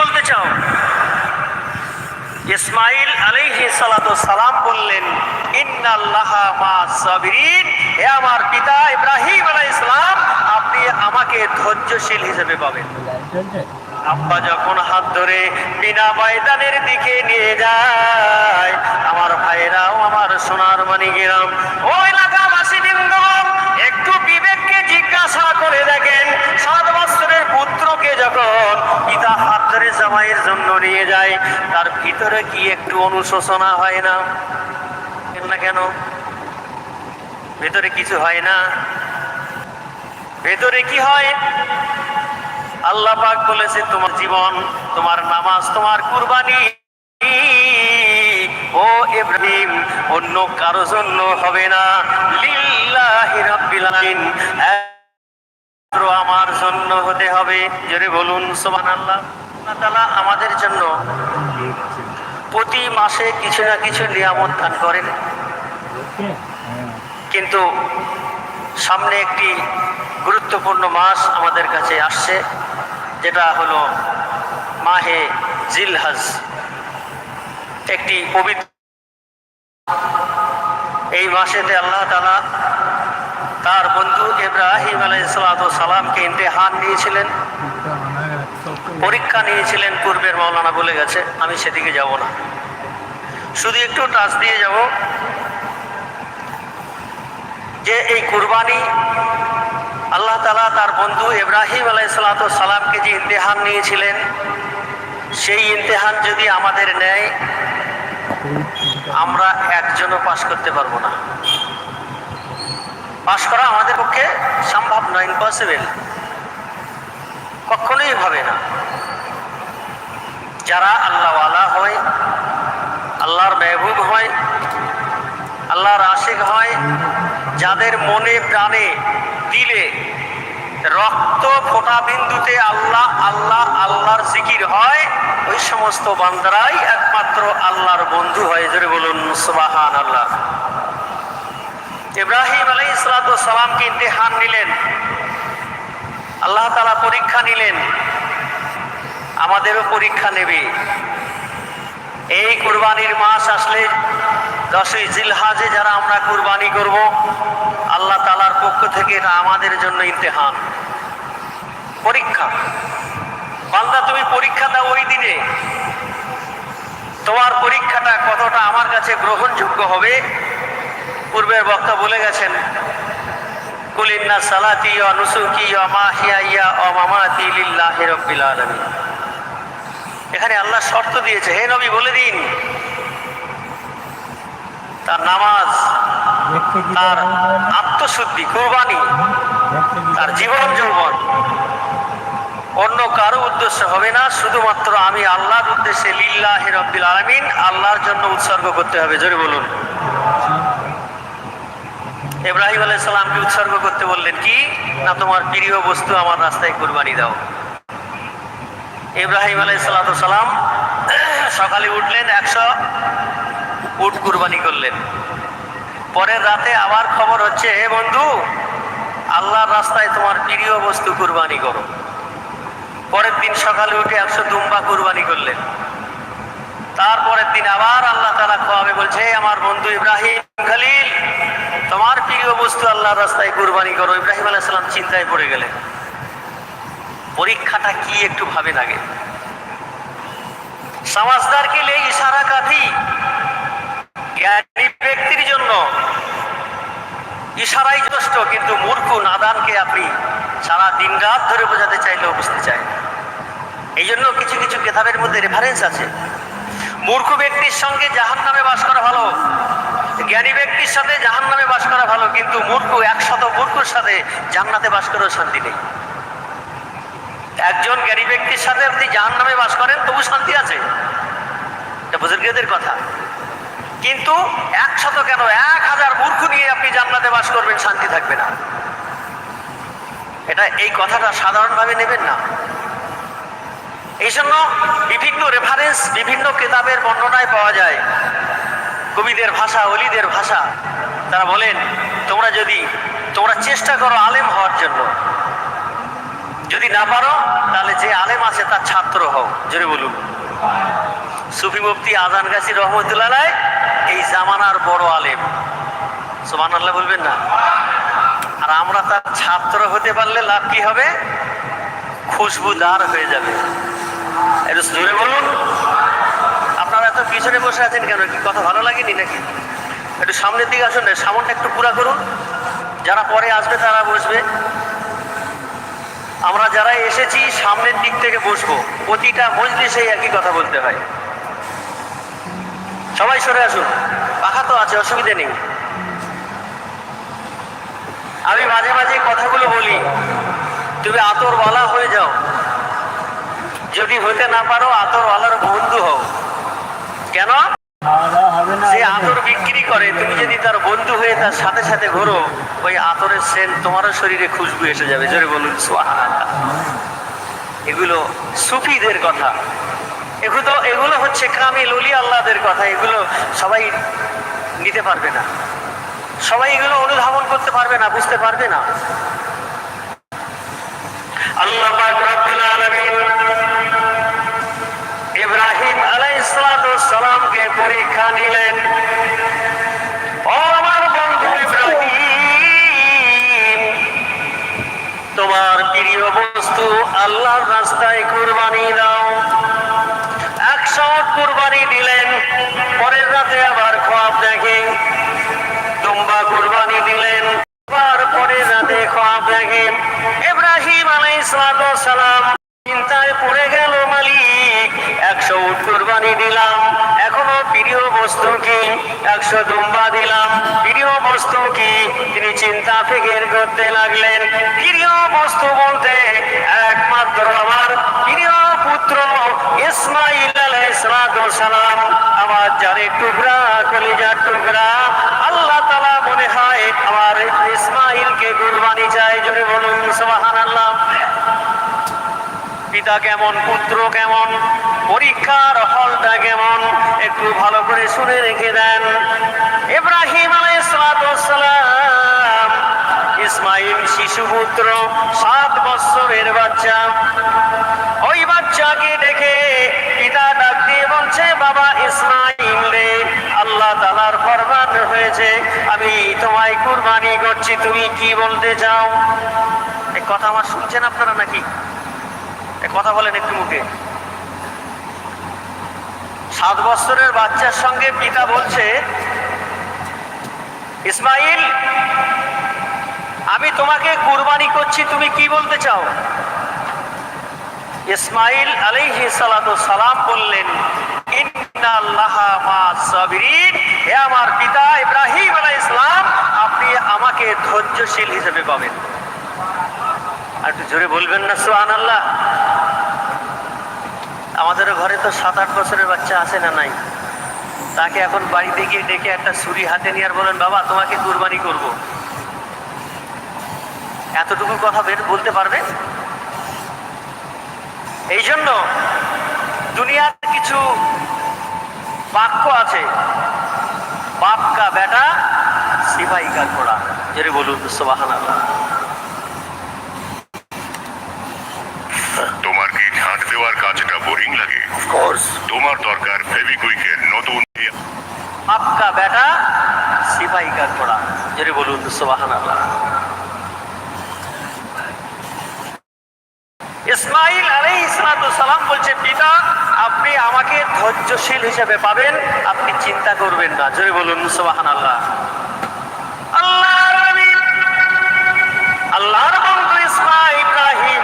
বলতে চাও? ইসমাইল আলাইহি সালাতু সালাম বললেন, ইন্নাল্লাহ মা সাবিরিন। হে আমার পিতা ইব্রাহিম আলাইহিস সালাম, আপনি আমাকে ধৈর্যশীল হিসেবে পাবেন। আব্বা যখন হাত ধরে বিনা ময়দানের দিকে নিয়ে যায়, আমার ভাইরাও আমার সোনার মানি গেলাম। ও এলাকাবাসী বৃন্দগণ একটু বিবেককে জিজ্ঞাসা করে দেখেন, সাত বছরের পুত্রকে যখন পিতা হাত ধরে জামাইয়ের জন্য নিয়ে যায়, তার ভিতরে কি একটু অনুশোচনা হয় না? না কেন? ভেতরে কিছু হয় না? ভেতরে কি হয়? আল্লাহ পাক বলেছে, তোমার জীবন, তোমার নামাজ, তোমার কুরবানি ও ইব্রাহিম অন্য কারও জন্য হবে না। লিল্লাহি রাব্বিল আলামিন। আমার জন্য হতে হবে। জোরে বলুন, সুবহানাল্লাহ। আল্লাহ তাআলা আমাদের জন্য প্রতি মাসে কিছু না কিছু নিয়ামত দান করেন। কিন্তু সামনে একটি গুরুত্বপূর্ণ মাস আমাদের কাছে আসছে, যেটা হলো মাহে জিলহাজ। একটি পবিত্র এই মাসেতে আল্লাহ তালা তার বন্ধু ইব্রাহিম সালামকে ইন্তেহান নিয়েছিলেন। পরীক্ষা নিয়েছিলেন পূর্বের মৌলানা বলে গেছে, আমি সেদিকে যাব না। শুধু একটু টাচ দিয়ে যাব যে এই কুরবানি আল্লাহ তালা তার বন্ধু ইব্রাহিম আলাইসালাত সালামকে যে ইমতেহান নিয়েছিলেন, সেই ইমতেহান যদি আমাদের নেয়, আমরা একজনও পাশ করতে পারব না। পাশ করা আমাদের পক্ষে সম্ভব নয় ইম্পসিবল কখনোই হবে না। যারা আল্লাহওয়ালা হয়, আল্লাহর মেহবুব হয়, আল্লাহর আশিক হয়, যাদের মনে, প্রাণে, দিলে রক্ত ফোটা বিন্দুতে আল্লাহ আল্লাহ, আল্লাহর জিকির হয়, ওই সমস্ত বান্দারাই একমাত্র আল্লাহর বন্ধু হয়। জোরে বলুন সুবাহান আল্লাহ ইব্রাহিম আলাই সালামকে ইন্তেহান নিলেন। আল্লাহ তালা পরীক্ষা নিলেন, আমাদেরও পরীক্ষা নেবে। এই কুরবানির মাস আসলে দশই জিলহাজে যারা আমরা কুরবানি করব, আল্লাহ তালার পক্ষ থেকে এটা আমাদের জন্য ইমতেহান। পরীক্ষা। বান্দা, তুমি পরীক্ষা দাও ওই দিনে। তোমার পরীক্ষাটা কতটা আমার কাছে গ্রহণযোগ্য হবে? পূর্বের বক্তা বলে গেছেন কুলিন্না সালাতি ও নুসুকি ও মাহিয়া ও মামাতি লিল্লাহি রাব্বিল আলামিন। এখানে আল্লাহ শর্ত দিয়েছে, হে নবী, বলে দিন, তার নামাজ, তার আত্মশুদ্ধি, কোরবানি, তার জীবন যৌবন, অন্য কারও উদ্দেশ্য হবে না, শুধুমাত্র আমি আল্লাহর উদ্দেশ্যে লিল্লাহ রব্বিল আলমিন আল্লাহর জন্য উৎসর্গ করতে হবে। জোরে বলুন। ইব্রাহিম আলাই সালামকে উৎসর্গ করতে বললেন, কি? না, তোমার প্রিয় বস্তু আমার রাস্তায় কুরবানি দাও। ইব্রাহিম আলাই সালাম সকালে উঠলেন, একশো উট কুরবানি করলেন। পরের রাতে আবার খবর হচ্ছে, হে বন্ধু, আল্লাহর রাস্তায় তোমার প্রিয় বস্তু কুরবানি করো। পরের দিন সকালে উঠে একশো দুম্বা কুরবানি করলেন। তারপরের দিন আবার আল্লাহ তালা খোয়াবে বলছে আমার বন্ধু ইব্রাহিম খালিল তোমার প্রিয় বস্তু আল্লাহর রাস্তায় কুরবানি করো। ইব্রাহিম আলাইসালাম চিন্তায় পড়ে গেলেন। পরীক্ষাটা কি একটু ভাবে লাগে সমাজদার ইশারা জ্ঞানী ব্যক্তির জন্য ইশারাই যথেষ্ট, কিন্তু মূর্খ নাদানকে আপনি সারা দিন রাত ধরে বোঝাতে চাইলেও বুঝতে চায় এই জন্য কিছু কিছু কেতাবের মধ্যে রেফারেন্স আছে। মূর্খ ব্যক্তির সঙ্গে জাহান নামে বাস করা ভালো। জ্ঞানী ব্যক্তির সাথে জাহান নামে বাস করা ভালো, কিন্তু মূর্খ একশত মূর্খর সাথে জান্নাতে বাস করেও শান্তি নেই। একজন জ্ঞানী ব্যক্তির সাথে আপনি জাহান নামে বাস করেন, তবু শান্তি আছে। বুজুর্গদের কথা। কিন্তু একশত কেন? এক হাজার মূর্খ নিয়ে আপনি জান্নাতে বাস করবেন, শান্তি থাকবে না। এটা এই কথাটা সাধারণভাবে নেবেন না। এই জন্য বিভিন্ন রেফারেন্স বিভিন্ন কেতাবের বর্ণনায় পাওয়া যায়। কবিদের ভাষা, অলিদের ভাষা। তারা বলেন, তোমরা যদি, তোমরা চেষ্টা করো আলেম হওয়ার জন্য। যদি না পারো, তাহলে যে আলেম আছে তার ছাত্র হও। জোরে বলুন। সুফি মুফতি আজান গাছি রহমতুল্লাহ এই জামানার বড় আলেম। সোমান আল্লাহ বলবেন না? আর আমরা তার ছাত্র হতে পারলে লাভ কি হবে? খুশবুদার হয়ে যাবে। জোরে বলুন। আপনারা এত পিছনে বসে আছেন কেন? কি কথা ভালো লাগেনি নাকি? একটু সামনের দিকে আসুন না সামনটা একটু পুরা করুন। যারা পরে আসবে তারা বসবে। আমরা যারা এসেছি, সামনের দিক থেকে বসবো। প্রতিটা মজলিসে একই কথা বলতে হয়। সবাই সরে আসুন। পাখা তো আছে, অসুবিধে নেই। আমি মাঝে মাঝে কথাগুলো বলি। তুমি আতরওয়ালা হয়ে যাও। যদি হতে না পারো আতরওয়ালার বন্ধু হও। কেন? যে আতর বিক্রি করে, তুমি যদি তার বন্ধু হয়ে তার সাথে সাথে ঘোরো, ওই আতরের সেন তোমারও শরীরে খুশবু এসে যাবে। জোরে বলুন এগুলো সুফিদের কথা। এগুলো এগুলো হচ্ছে কামিল অলি আল্লাহদের কথা। এগুলো সবাই নিতে পারবে না। সবাই এগুলো অনুধাবন করতে পারবে না, বুঝতে পারবে না। আল্লাহ আলামিন আলাইহিসসালামকে পরীক্ষা নিলেন। ও আমার তোমার প্রিয় বস্তু আল্লাহর রাস্তায় কুরবানি দাও। একশো কুরবানি দিলেন, পরের রাতে আবার খোয়াব দেখে। দুম্বা কুরবানি দিলেন সালাম চিন্তায় পড়ে গেল মালিক একশো উট কুরবানি দিলাম। বস্তু কি একশো দুম্বা দিলাম। বস্তু কি তিনি চিন্তা ফিকির করতে লাগলেন। প্রিয় বস্তু বলতে একমাত্র আমার প্রিয় পুত্র ইসমাইল সালাম আমার জানের টুকরা, কলিজার টুকরা। আল্লাহ তালা মনে হয় আমার ইসমাইলকে কুরবানি চাই জোরে বলুন আল্লাহ পিতা কেমন, পুত্র কেমন? পরীক্ষার হলটা কেমন একটু ভালো করে শুনে রেখে দেন। ইব্রাহিম আলাইসালাম ইসমাইল শিশু পুত্র সাত বৎসরের বাচ্চা। ওই বাচ্চাকে দেখে পিতা ডাক দিয়ে বলছে, বাবা ইসমাইল রে, আল্লাহ তালার ফরমান হয়েছে আমি তোমায় কুরবানি করছি, তুমি কি বলতে চাও? কথা আমার শুনছেন আপনারা নাকি? কথা বলেন একটু মুখে। সাত বছরের বাচ্চার সঙ্গে পিতা বলছে, ইসমাইল, আমি তোমাকে কুরবানি করছি, তুমি কি বলতে চাও? ইসমাইল আলাইহি সালাতু সালাম বললেন হে আমার পিতা ইব্রাহিম আলাইহিস সালাম, আপনি আমাকে ধৈর্যশীল হিসেবে পাবেন। আর একটু জোরে বলবেন না সুহান আল্লাহ আমাদের ঘরে তো সাত আট বছরের বাচ্চা আছে না নাই? তাকে এখন বাড়িতে গিয়ে ডেকে একটা ছুরি হাতে নিয়ে আর বলেন, বাবা, তোমাকে কুরবানি করব। এতটুকু কথা বের বলতে পারবে? এই জন্য দুনিয়ার কিছু বাক্য আছে। বাপ কা বেটা সিপাহি কা ঘোড়া বলুন সোবাহান আল্লাহ তোমার দরকার ফেভিকুইকের নতুন সিপাহী যদি বলুন ইসমাইল আলাই সালাম বলছে, পিতা, আপনি আমাকে ধৈর্যশীল হিসেবে পাবেন, আপনি চিন্তা করবেন না। জোরে বলুন সুবাহান আল্লাহ আল্লাহ আল্লাহর বন্ধু ইসমাইল ইব্রাহিম